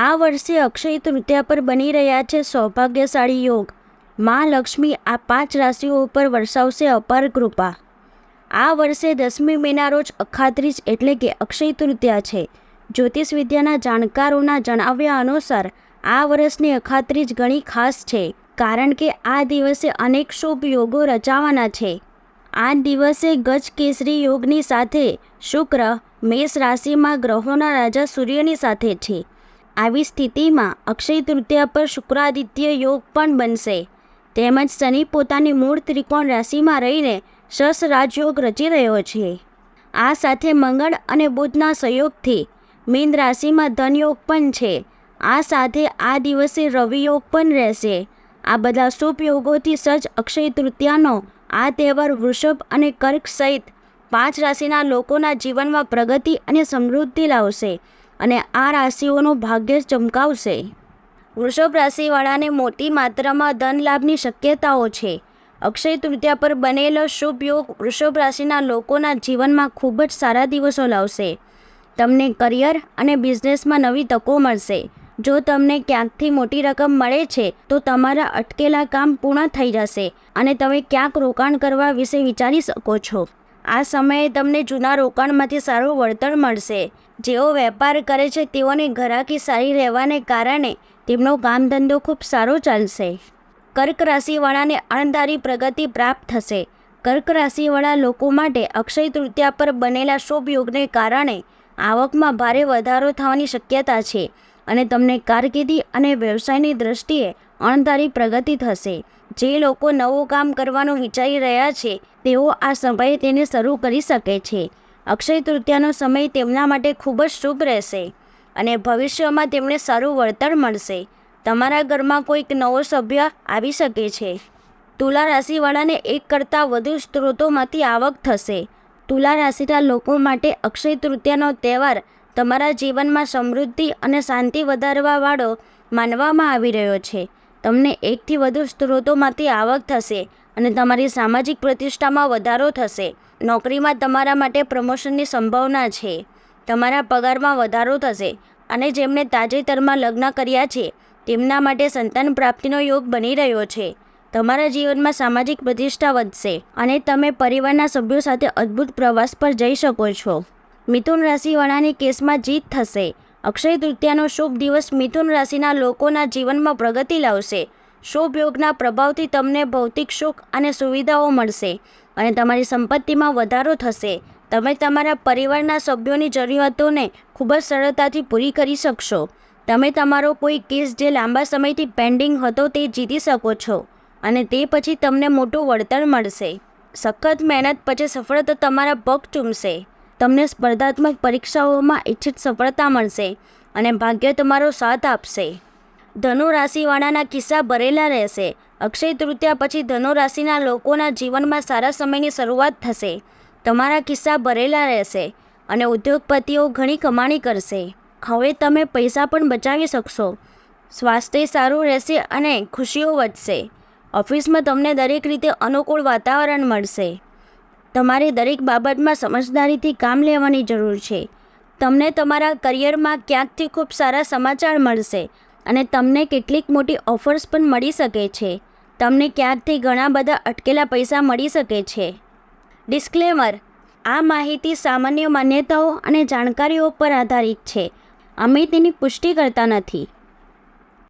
આ વર્ષે અક્ષય તૃતીયા પર બની રહ્યા છે સૌભાગ્યશાળી યોગ. મા લક્ષ્મી આ પાંચ રાશિઓ ઉપર વરસાવશે અપાર કૃપા. આ વર્ષે દસમી મેના રોજ અખાત્રીજ એટલે કે અક્ષય તૃતીયા છે. જ્યોતિષ વિદ્યાના જાણકારોના જણાવ્યા અનુસાર, આ વર્ષની અખાત્રીજ ઘણી ખાસ છે, કારણ કે આ દિવસે અનેક શુભ યોગો રચાવાના છે. આ દિવસે ગજ કેસરી યોગની સાથે શુક્ર, મેષ રાશિમાં ગ્રહોના રાજા સૂર્યની સાથે છે. આવી સ્થિતિમાં અક્ષય તૃતીયા પર શુક્રાદિત્ય યોગ પણ બનશે. તેમજ શનિ પોતાની મૂળ ત્રિકોણ રાશિમાં રહીને શસ રાજયોગ રચી રહ્યો છે. આ સાથે મંગળ અને બુધના સહયોગથી મીન રાશિમાં ધનયોગ પણ છે. આ સાથે આ દિવસે રવિ યોગ પણ રહેશે. આ બધા શુભ યોગોથી સજ્જ અક્ષય તૃતીયાનો આ તહેવાર વૃષભ અને કર્ક સહિત પાંચ રાશિના લોકોના જીવનમાં પ્રગતિ અને સમૃદ્ધિ લાવશે. અને આ રાશિઓનું ભાગ્ય ચમકાવશે. વૃષભ રાશિવાળાને મોટી માત્રામાં ધન લાભની શક્યતાઓ છે. અક્ષય તૃતીયા પર બનેલો શુભ યોગ વૃષભ રાશિના લોકોના જીવનમાં ખૂબ જ સારા દિવસો લાવશે. તમને કરિયર અને બિઝનેસમાં નવી તકો મળશે. જો તમને ક્યાંકથી મોટી રકમ મળે છે, તો તમારા અટકેલા કામ પૂર્ણ થઈ જશે અને તમે ક્યાંક રોકાણ કરવા વિશે વિચારી શકો છો. આ સમયે તમને જૂના રોકાણમાંથી સારું વળતર મળશે. જેઓ વેપાર કરે છે, તેઓની ઘરાકી સારી રહેવાને કારણે તેમનો કામ ધંધો ખૂબ સારો ચાલશે. કર્ક રાશિવાળાને અણધારી પ્રગતિ પ્રાપ્ત થશે. કર્ક રાશિવાળા લોકો માટે અક્ષય તૃતીયા પર બનેલા શુભ યોગને કારણે આવકમાં ભારે વધારો થવાની શક્યતા છે અને તમને કારકિર્દી અને વ્યવસાયની દ્રષ્ટિએ અણધારી પ્રગતિ થશે. જે લોકો નવું કામ કરવાનું વિચારી રહ્યા છે, તેઓ આ સમયે તેને શરૂ કરી શકે છે. અક્ષય તૃતીયાનો સમય તેમના માટે ખૂબ જ શુભ રહેશે અને ભવિષ્યમાં તેમને સારું વળતર મળશે. તમારા ઘરમાં કોઈક નવો સભ્ય આવી શકે છે. તુલા રાશિવાળાને એક કરતાં વધુ સ્ત્રોતોમાંથી આવક થશે. તુલા રાશિના લોકો માટે અક્ષય તૃતીયાનો તહેવાર તમારા જીવનમાં સમૃદ્ધિ અને શાંતિ વધારવાવાળો માનવામાં આવી રહ્યો છે. તમને એકથી વધુ સ્ત્રોતોમાંથી આવક થશે અને તમારી સામાજિક પ્રતિષ્ઠામાં વધારો થશે. નોકરીમાં તમારા માટે પ્રમોશનની સંભાવના છે. તમારા પગારમાં વધારો થશે અને જેમણે તાજેતરમાં લગ્ન કર્યા છે, તેમના માટે સંતાન પ્રાપ્તિનો યોગ બની રહ્યો છે. તમારા જીવનમાં સામાજિક પ્રતિષ્ઠા વધશે અને તમે પરિવારના સભ્યો સાથે અદ્ભુત પ્રવાસ પર જઈ શકો છો. મિથુન રાશિવાળાની કેસમાં જીત થશે અક્ષય તૃતીયાનો શુભ દિવસ મિથુન રાશિના લોકોના જીવનમાં પ્રગતિ લાવશે. શુભ યોગના પ્રભાવથી તમને ભૌતિક સુખ અને સુવિધાઓ મળશે અને તમારી સંપત્તિમાં વધારો થશે. તમે તમારા પરિવારના સભ્યોની જરૂરિયાતોને ખૂબ જ સરળતાથી પૂરી કરી શકશો. તમે તમારો કોઈ કેસ જે લાંબા સમયથી પેન્ડિંગ હતો તે જીતી શકો છો અને તે પછી તમને મોટું વળતર મળશે. સખત મહેનત પછી સફળતા તમારા પગ ચૂમશે. તમને સ્પર્ધાત્મક પરીક્ષાઓમાં ઇચ્છિત સફળતા મળશે અને ભાગ્ય તમારો સાથ આપશે. ધનુ રાશિવાળાના કિસ્સા ભરેલા રહેશે. અક્ષય તૃતીયા પછી ધનુ રાશિના લોકોના જીવનમાં સારા સમયની શરૂઆત થશે. તમારા કિસ્સા ભરેલા રહેશે અને ઉદ્યોગપતિઓ ઘણી કમાણી કરશે. હવે તમે પૈસા પણ બચાવી શકશો. સ્વાસ્થ્ય સારું રહેશે અને ખુશીઓ વધશે. ઓફિસમાં તમને દરેક રીતે અનુકૂળ વાતાવરણ મળશે. તમારે દરેક બાબતમાં સમજદારીથી કામ લેવાની જરૂર છે. તમને તમારા કરિયરમાં ક્યાંકથી ખૂબ સારા સમાચાર મળશે અને તમને કેટલીક મોટી ઓફર્સ પણ મળી શકે છે. તમને ક્યાંકથી ઘણા બધા અટકેલા પૈસા મળી શકે છે. ડિસ્ક્લેમર. આ માહિતી સામાન્ય માન્યતાઓ અને જાણકારીઓ પર આધારિત છે. અમે તેની પુષ્ટિ કરતા નથી.